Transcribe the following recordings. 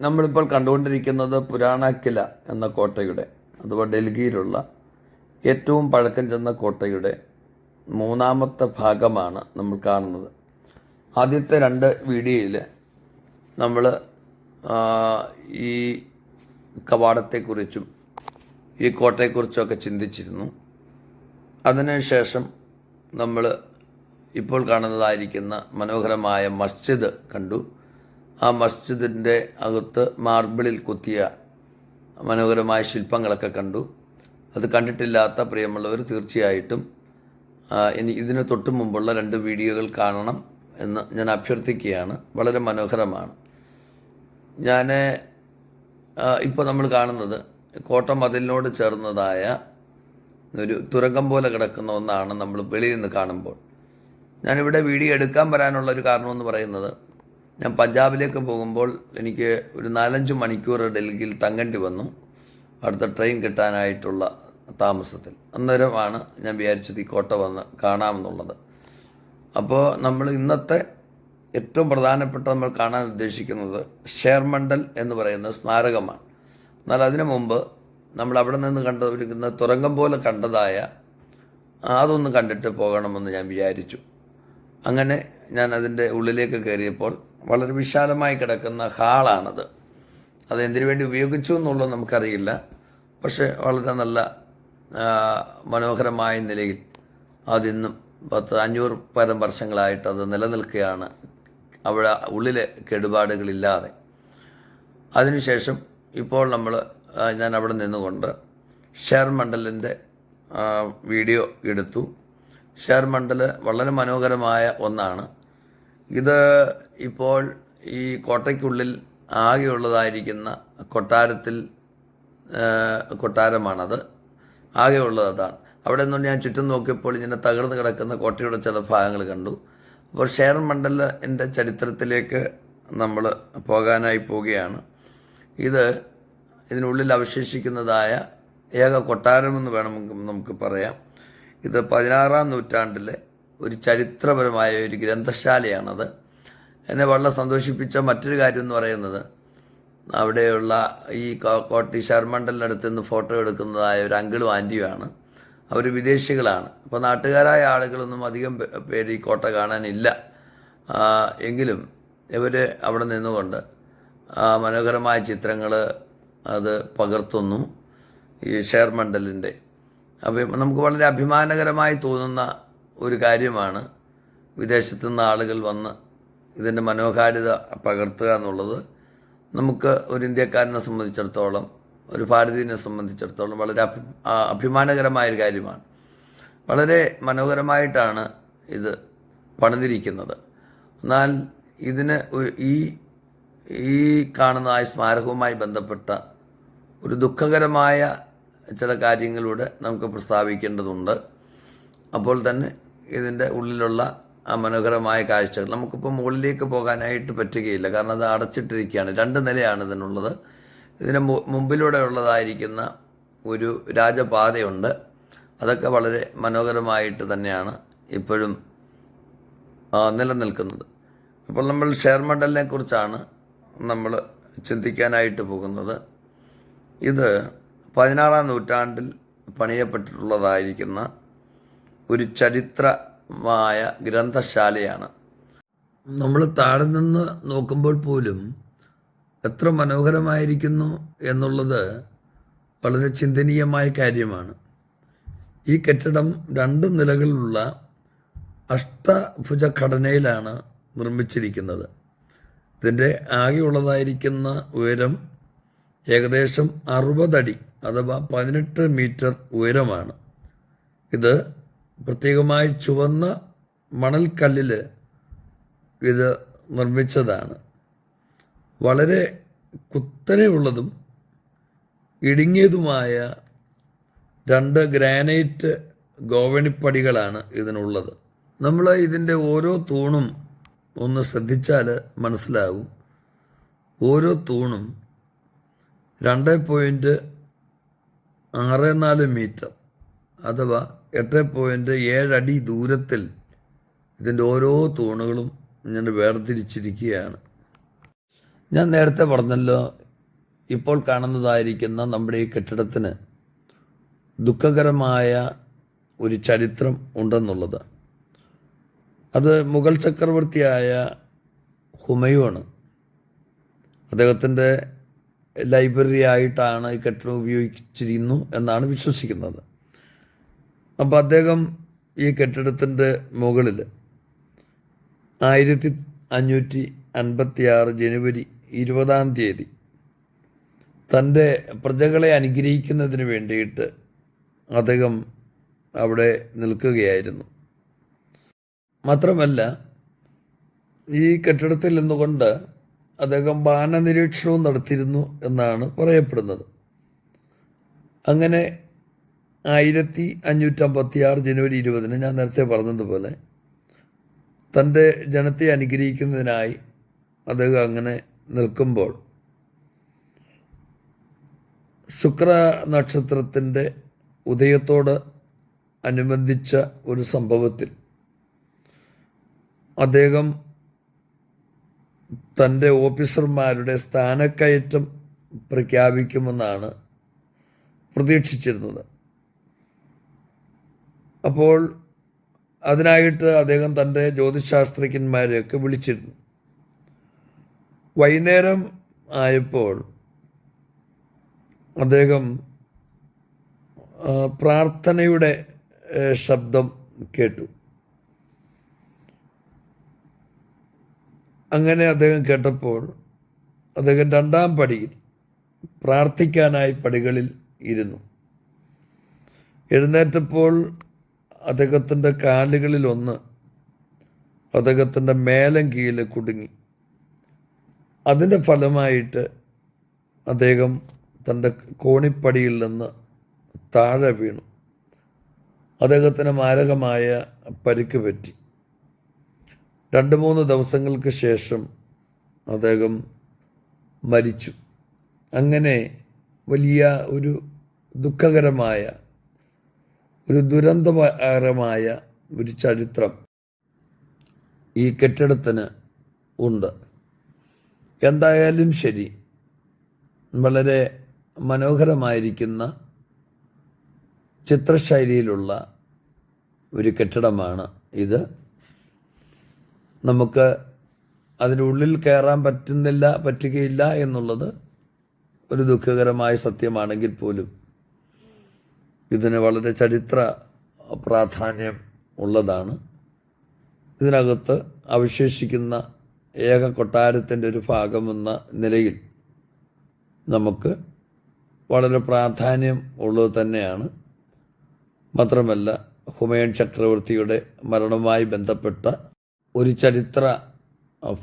നമ്മളിപ്പോൾ കണ്ടുകൊണ്ടിരിക്കുന്നത് പുരാണക്കില എന്ന കോട്ടയുടെ അഥവാ ഡൽഹിയിലുള്ള ഏറ്റവും പഴക്കം ചെന്ന കോട്ടയുടെ മൂന്നാമത്തെ ഭാഗമാണ് നമ്മൾ കാണുന്നത്. ആദ്യത്തെ രണ്ട് വീഡിയോയിൽ നമ്മൾ ഈ കവാടത്തെക്കുറിച്ചും ഈ കോട്ടയെക്കുറിച്ചൊക്കെ ചിന്തിച്ചിരുന്നു. അതിനുശേഷം നമ്മൾ ഇപ്പോൾ കാണുന്നതായിരിക്കുന്ന മനോഹരമായ മസ്ജിദ് കണ്ടു. ആ മസ്ജിദിന്റെ അകത്ത് മാർബിളിൽ കുത്തിയ മനോഹരമായ ശില്പങ്ങളൊക്കെ കണ്ടു. അത് കണ്ടിട്ടില്ലാത്ത പ്രിയമുള്ളവർ തീർച്ചയായിട്ടും ഇനി ഇതിന് തൊട്ട് മുമ്പുള്ള രണ്ട് വീഡിയോകൾ കാണണം എന്ന് ഞാൻ അഭ്യർത്ഥിക്കുകയാണ്. വളരെ മനോഹരമാണ്. ഞാൻ ഇപ്പോൾ നമ്മൾ കാണുന്നത് കോട്ട മതിലിനോട് ചേർന്നതായ ഒരു തുരങ്കം പോലെ കിടക്കുന്ന ഒന്നാണ് നമ്മൾ വെളിയിൽ നിന്ന് കാണുമ്പോൾ. ഞാനിവിടെ വീഡിയോ എടുക്കാൻ വരാനുള്ള ഒരു കാരണമെന്ന് പറയുന്നത് ഞാൻ പഞ്ചാബിലേക്ക് പോകുമ്പോൾ എനിക്ക് ഒരു നാലഞ്ച് മണിക്കൂർ ഡൽഹിയിൽ തങ്ങേണ്ടി വന്നു. അടുത്ത ട്രെയിൻ കിട്ടാനായിട്ടുള്ള താമസത്തിൽ. അന്നേരമാണ് ഞാൻ വിചാരിച്ചത് ഈ കോട്ട വന്ന് കാണാമെന്നുള്ളത്. അപ്പോൾ നമ്മൾ ഇന്നത്തെ ഏറ്റവും പ്രധാനപ്പെട്ട നമ്മൾ കാണാൻ ഉദ്ദേശിക്കുന്നത് ഷേർമണ്ടൽ എന്ന് പറയുന്ന സ്മാരകമാണ്. എന്നാൽ അതിനു മുമ്പ് നമ്മൾ അവിടെ നിന്ന് കണ്ടിരിക്കുന്ന തുരങ്കം പോലെ കണ്ടതായ അതൊന്ന് കണ്ടിട്ട് പോകണമെന്ന് ഞാൻ വിചാരിച്ചു. അങ്ങനെ ഞാൻ അതിന്റെ ഉള്ളിലേക്ക് കയറിയപ്പോൾ വളരെ വിശാലമായി കിടക്കുന്ന ഹാളാണത്. അത് എന്തിനു വേണ്ടി ഉപയോഗിച്ചു എന്നുള്ളത് നമുക്കറിയില്ല. പക്ഷേ വളരെ നല്ല മനോഹരമായ നിലയിൽ അതിന്നും പത്ത് അഞ്ഞൂറ് പരം വർഷങ്ങളായിട്ട് അത് നിലനിൽക്കുകയാണ്. അവിടെ ഉള്ളിലെ കേടുപാടുകളില്ലാതെ. അതിനുശേഷം ഇപ്പോൾ നമ്മൾ ഞാൻ അവിടെ നിന്നുകൊണ്ട് ഷെയർ മണ്ഡലിന്റെ വീഡിയോ എടുത്തു. ഷെയർ മണ്ഡൽ വളരെ മനോഹരമായ ഒന്നാണ്. ഇത് ഇപ്പോൾ ഈ കോട്ടയ്ക്കുള്ളിൽ ആകെയുള്ളതായിരിക്കുന്ന കൊട്ടാരത്തിൽ കൊട്ടാരമാണത്. ആകെയുള്ളത് അതാണ് അവിടെ നിന്നുകൊണ്ട് ഞാൻ ചുറ്റും നോക്കിയപ്പോൾ ഇങ്ങനെ തകർന്ന് കിടക്കുന്ന കോട്ടയുടെ ചില ഭാഗങ്ങൾ കണ്ടു. അപ്പോൾ ഷെയർ മണ്ഡലിന്റെ ചരിത്രത്തിലേക്ക് നമ്മൾ പോകാനായി പോവുകയാണ്. ഇത് ഇതിനുള്ളിൽ അവശേഷിക്കുന്നതായ ഏക കൊട്ടാരമെന്ന് വേണമെങ്കിൽ നമുക്ക് പറയാം. ഇത് പതിനാറാം നൂറ്റാണ്ടിലെ ഒരു ചരിത്രപരമായ ഒരു ഗ്രന്ഥശാലയാണത്. എന്നെ വളരെ സന്തോഷിപ്പിച്ച മറ്റൊരു കാര്യം എന്ന് പറയുന്നത് അവിടെയുള്ള ഈ കോട്ടി കോട്ടി അടുത്ത് നിന്ന് ഫോട്ടോ എടുക്കുന്നതായ ഒരു അങ്കിളും ആന്റിയുമാണ് അവർ വിദേശികളാണ്. അപ്പോൾ നാട്ടുകാരായ ആളുകളൊന്നും അധികം പേര് ഈ കോട്ട കാണാനില്ല. എങ്കിലും ഇവർ അവിടെ നിന്നുകൊണ്ട് മനോഹരമായ ചിത്രങ്ങൾ അത് പകർത്തുന്നു ഈ ഷെയർ മണ്ഡലിന്റെ അപ്പം നമുക്ക് വളരെ അഭിമാനകരമായി തോന്നുന്ന ഒരു കാര്യമാണ്. വിദേശത്തു നിന്ന് ആളുകൾ വന്ന് ഇതിന്റെ മനോഹാരിത പകർത്തുക എന്നുള്ളത് നമുക്ക് ഒരു ഇന്ത്യക്കാരനെ സംബന്ധിച്ചിടത്തോളം ഒരു ഭാരതീയനെ സംബന്ധിച്ചിടത്തോളം വളരെ അഭി അഭിമാനകരമായൊരു കാര്യമാണ്. വളരെ മനോഹരമായിട്ടാണ് ഇത് പണിതിരിക്കുന്നത്. എന്നാൽ ഇതിന് ഈ ഈ കാണുന്ന ആ സ്മാരകവുമായി ബന്ധപ്പെട്ട ഒരു ദുഃഖകരമായ ചില കാര്യങ്ങളിലൂടെ നമുക്ക് പ്രസ്താവിക്കേണ്ടതുണ്ട്. അപ്പോൾ തന്നെ ഇതിന്റെ ഉള്ളിലുള്ള ആ മനോഹരമായ കാഴ്ചകൾ. നമുക്കിപ്പോൾ മുകളിലേക്ക് പോകാനായിട്ട് പറ്റുകയില്ല. കാരണം അത് അടച്ചിട്ടിരിക്കുകയാണ്. രണ്ട് നിലയാണ് ഇതിനുള്ളത്. ഇതിന് മുമ്പിലൂടെ ഉള്ളതായിരിക്കുന്ന ഒരു രാജപാതയുണ്ട്. അതൊക്കെ വളരെ മനോഹരമായിട്ട് തന്നെയാണ് ഇപ്പോഴും നിലനിൽക്കുന്നത്. അപ്പോൾ നമ്മൾ ഷെയർ മെഡലിനെ കുറിച്ചാണ് നമ്മൾ ചിന്തിക്കാനായിട്ട് പോകുന്നത്. ഇത് പതിനാറാം നൂറ്റാണ്ടിൽ പണിയപ്പെട്ടിട്ടുള്ളതായിരിക്കുന്ന ഒരു ചരിത്രമായ ഗ്രന്ഥശാലയാണ്. നമ്മൾ താഴെ നിന്ന് നോക്കുമ്പോൾ പോലും എത്ര മനോഹരമായിരിക്കുന്നു എന്നുള്ളത് വളരെ ചിന്തനീയമായ കാര്യമാണ്. ഈ കെട്ടിടം രണ്ട് നിലകളിലുള്ള അഷ്ടഭുജ ഘടനയിലാണ് നിർമ്മിച്ചിരിക്കുന്നത്. ഇതിന്റെ ആകെയുള്ളതായിരിക്കുന്ന ഉയരം ഏകദേശം അറുപതടി അഥവാ പതിനെട്ട് മീറ്റർ ഉയരമാണ്. ഇത് പ്രത്യേകമായി ചുവന്ന മണൽക്കല്ലിൽ ഇത് നിർമ്മിച്ചതാണ്. വളരെ കുത്തനെയുള്ളതും ഇടുങ്ങിയതുമായ രണ്ട് ഗ്രാനൈറ്റ് ഗോവണിപ്പടികളാണ് ഇതിനുള്ളത്. നമ്മൾ ഇതിന്റെ ഓരോ തൂണും ഒന്ന് ശ്രദ്ധിച്ചാൽ മനസ്സിലാകും. ഓരോ തൂണും രണ്ട് പോയിന്റ് ആറ് നാല് മീറ്റർ. അഥവാ എട്ട് പോയിന്റ് ഏഴടി ദൂരത്തിൽ ഇതിന്റെ ഓരോ തൂണുകളും ഇങ്ങനെ വേർതിരിച്ചിരിക്കുകയാണ്. ഞാൻ നേരത്തെ പറഞ്ഞല്ലോ ഇപ്പോൾ കാണുന്നതായിരിക്കുന്ന നമ്മുടെ ഈ കെട്ടിടത്തിന് ദുഃഖകരമായ ഒരു ചരിത്രം ഉണ്ടെന്നുള്ളത്. അത് മുഗൾ ചക്രവർത്തിയായ ഹുമയൂണ് അദ്ദേഹത്തിന്റെ ലൈബ്രറി ആയിട്ടാണ് ഈ കെട്ടിടം ഉപയോഗിച്ചിരുന്നു എന്നാണ് വിശ്വസിക്കുന്നത്. അപ്പോൾ അദ്ദേഹം ഈ കെട്ടിടത്തിന്റെ മുകളിൽ ആയിരത്തി അഞ്ഞൂറ്റി അൻപത്തി ആറ് ജനുവരി ഇരുപതാം തീയതി തന്റെ പ്രജകളെ അനുഗ്രഹിക്കുന്നതിന് വേണ്ടിയിട്ട് അദ്ദേഹം അവിടെ നിൽക്കുകയായിരുന്നു. മാത്രമല്ല ഈ കെട്ടിടത്തിൽ നിന്നുകൊണ്ട് അദ്ദേഹം ബാനനിരീക്ഷണവും നടത്തിയിരുന്നു എന്നാണ് പറയപ്പെടുന്നത്. അങ്ങനെ ആയിരത്തി അഞ്ഞൂറ്റമ്പത്തി ആറ് ജനുവരി ഇരുപതിന് ഞാൻ നേരത്തെ പറഞ്ഞതുപോലെ തന്റെ ജനത്തെ അനുഗ്രഹിക്കുന്നതിനായി അദ്ദേഹം അങ്ങനെ നിൽക്കുമ്പോൾ ശുക്ര നക്ഷത്രത്തിന്റെ ഉദയത്തോട് അനുബന്ധിച്ച ഒരു സംഭവത്തിൽ അദ്ദേഹം തന്റെ ഓഫീസർമാരുടെ സ്ഥാനക്കയറ്റം പ്രഖ്യാപിക്കുമെന്നാണ് പ്രതീക്ഷിച്ചിരുന്നത്. അപ്പോൾ അതിനായിട്ട് അദ്ദേഹം തന്റെ ജ്യോതിശാസ്ത്രജ്ഞന്മാരെയൊക്കെ വിളിച്ചിരുന്നു. വൈകുന്നേരം ആയപ്പോൾ അദ്ദേഹം പ്രാർത്ഥനയുടെ ശബ്ദം കേട്ടു. അങ്ങനെ അദ്ദേഹം കേട്ടപ്പോൾ അദ്ദേഹം രണ്ടാം പടിയിൽ പ്രാർത്ഥിക്കാനായി പടികളിൽ ഇരുന്നു. എഴുന്നേറ്റപ്പോൾ അദ്ദേഹത്തിന്റെ കാലുകളിലൊന്ന് അദ്ദേഹത്തിന്റെ മേലം കീഴിൽ കുടുങ്ങി. അതിന്റെ ഫലമായിട്ട് അദ്ദേഹം തന്റെ കോണിപ്പടിയിൽ നിന്ന് താഴെ വീണു. അദ്ദേഹത്തിന് മാരകമായ പരിക്ക് പറ്റി. രണ്ട് മൂന്ന് ദിവസങ്ങൾക്ക് ശേഷം അദ്ദേഹം മരിച്ചു. അങ്ങനെ വലിയ ഒരു ദുഃഖകരമായ ഒരു ദുരന്തകരമായ ഒരു ചരിത്രം ഈ കെട്ടിടത്തിന് ഉണ്ട്. എന്തായാലും ശരി വളരെ മനോഹരമായിരിക്കുന്ന ചിത്രശൈലിയിലുള്ള ഒരു കെട്ടിടമാണ് ഇത്. നമുക്ക് അതിനുള്ളിൽ കയറാൻ പറ്റുന്നില്ല പറ്റുകയില്ല എന്നുള്ളത് ഒരു ദുഃഖകരമായ സത്യമാണെങ്കിൽ പോലും ഇതിന് വളരെ ചരിത്ര പ്രാധാന്യം ഉള്ളതാണ്. ഇതിനകത്ത് അവശേഷിക്കുന്ന ഏക കൊട്ടാരത്തിന്റെ ഒരു ഭാഗമെന്ന നിലയിൽ നമുക്ക് വളരെ പ്രാധാന്യം ഉള്ളത് തന്നെയാണ്. മാത്രമല്ല ഹുമയൻ ചക്രവർത്തിയുടെ മരണവുമായി ബന്ധപ്പെട്ട ഒരു ചരിത്ര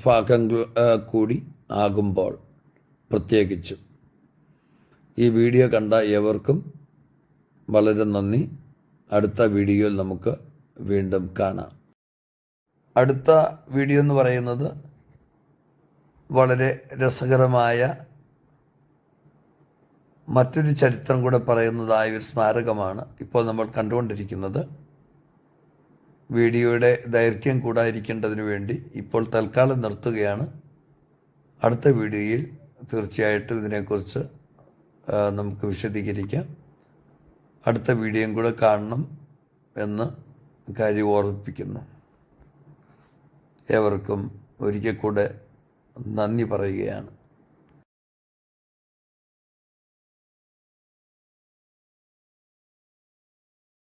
ഭാഗം കൂടി ആകുമ്പോൾ പ്രത്യേകിച്ചും. ഈ വീഡിയോ കണ്ട ഏവർക്കും വളരെ നന്ദി. അടുത്ത വീഡിയോയിൽ നമുക്ക് വീണ്ടും കാണാം. അടുത്ത വീഡിയോ എന്ന് പറയുന്നത് വളരെ രസകരമായ മറ്റൊരു ചരിത്രം കൂടെ പറയുന്നതായ ഒരു സ്മാരകമാണ് ഇപ്പോൾ നമ്മൾ കണ്ടുകൊണ്ടിരിക്കുന്നത്. വീഡിയോയുടെ ദൈർഘ്യം കൂടാതിരിക്കേണ്ടതിന് വേണ്ടി ഇപ്പോൾ തൽക്കാലം നിർത്തുകയാണ്. അടുത്ത വീഡിയോയിൽ തീർച്ചയായിട്ടും ഇതിനെക്കുറിച്ച് നമുക്ക് വിശദീകരിക്കാം. അടുത്ത വീഡിയോയും കൂടെ കാണണം എന്ന് കാര്യം ഓർമ്മിപ്പിക്കുന്നു. ഏവർക്കും ഒരിക്കൽ കൂടെ നന്ദി പറയുകയാണ്.